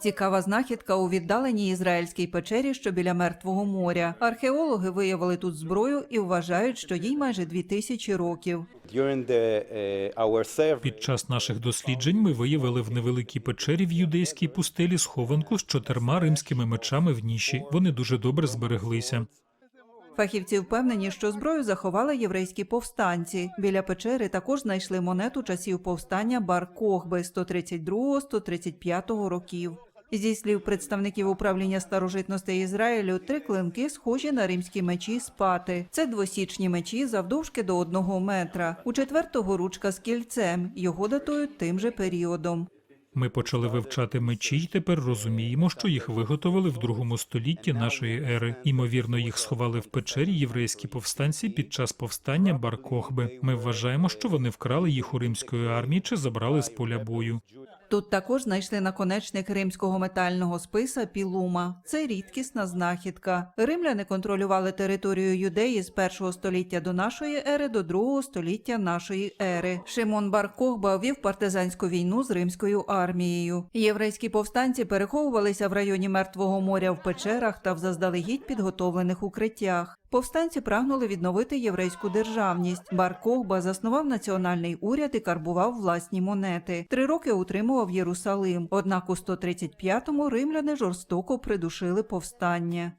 Цікава знахідка у віддаленій ізраїльській печері, що біля мертвого моря. Археологи виявили тут зброю і вважають, що їй майже дві тисячі років. Uh, Під час наших досліджень ми виявили в невеликій печері в юдейській пустелі схованку з чотирма римськими мечами в ніші. Вони дуже добре збереглися. Фахівці впевнені, що зброю заховали єврейські повстанці. Біля печери також знайшли монету часів повстання Бар Кохби 132-135 років. Зі слів представників управління старожитностей Ізраїлю, три клинки схожі на римські мечі спати. Це двосічні мечі завдовжки до одного метра. У четвертого ручка з кільцем. Його датують тим же періодом. Ми почали вивчати мечі й тепер розуміємо, що їх виготовили в другому столітті нашої ери. Імовірно, їх сховали в печері єврейські повстанці під час повстання Бар-Кохби. Ми вважаємо, що вони вкрали їх у римської армії чи забрали з поля бою. Тут також знайшли наконечник римського метального списа Пілума. Це рідкісна знахідка. Римляни контролювали територію юдеї з першого століття до нашої ери до другого століття нашої ери. Шимон Бар Кохба вів партизанську війну з римською армією. Єврейські повстанці переховувалися в районі Мертвого моря в печерах та в заздалегідь підготовлених укриттях. Повстанці прагнули відновити єврейську державність. Бар Кохба заснував національний уряд і карбував власні монети. Три роки утримував Єрусалим. Однак у 135-му римляни жорстоко придушили повстання.